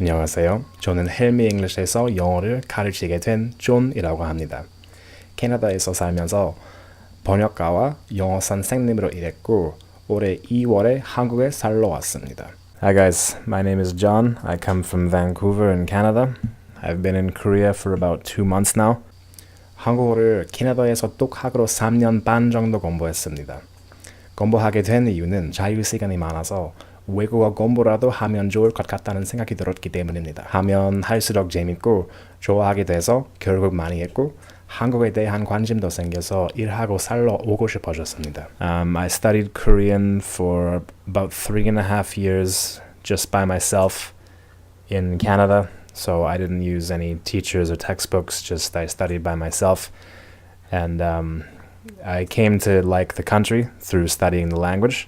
안녕하세요. 저는 헬미 잉글리시에서 영어를 가르치게 된 존이라고 합니다. 캐나다에서 살면서 번역가와 영어 선생님으로 일했고 올해 2월에 한국에 살러 왔습니다. Hi guys, my name is John. I come from Vancouver in Canada. I've been in Korea for about two months now. 한국어를 캐나다에서 똑학으로 3년 반 정도 공부했습니다. 공부하게 된 이유는 자유 시간이 많아서 외국어 공부라도 하면 좋을 것 같다는 생각이 들었기 때문입니다. 하면 할수록 재밌고 좋아하게 돼서 결국 많이 했고 한국에 대한 관심도 생겨서 일하고 살러 오고 싶어졌습니다. Um, I studied Korean for about three and a half years just by myself in Canada. So I didn't use any teachers or textbooks, just I studied by myself. And um, I came to like the country through studying the language.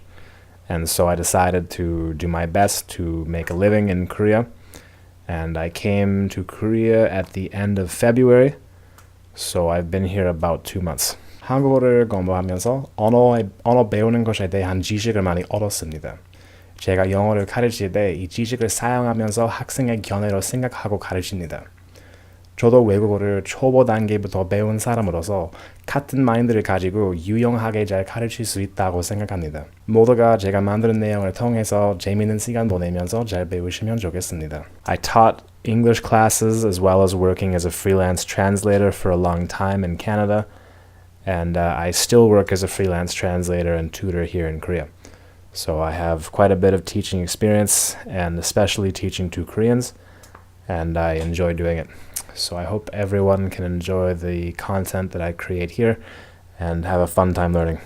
And so I decided to do my best to make a living in Korea. And I came to Korea at the end of February. So I've been here about two months. 한국어를 공부하면서 언어, 언어 배우는 것에 대한 지식을 많이 얻었습니다. 제가 영어를 가르칠 때 이 지식을 사용하면서 학생의 견해로 생각하고 가르칩니다. 저도 외국어를 초보 단계부터 배운 사람으로서 같은 마인드를 가지고 유용하게 잘 가르칠 수 있다고 생각합니다. 모두가 제가 만드는 내용을 통해서 재미있는 시간 보내면서 잘 배우시면 좋겠습니다. I taught English classes as well as working as a freelance translator for a long time in Canada. And uh, I still work as a freelance translator and tutor here in Korea. So I have quite a bit of teaching experience and especially teaching to Koreans. And I enjoy doing it. So I hope everyone can enjoy the content that I create here and have a fun time learning.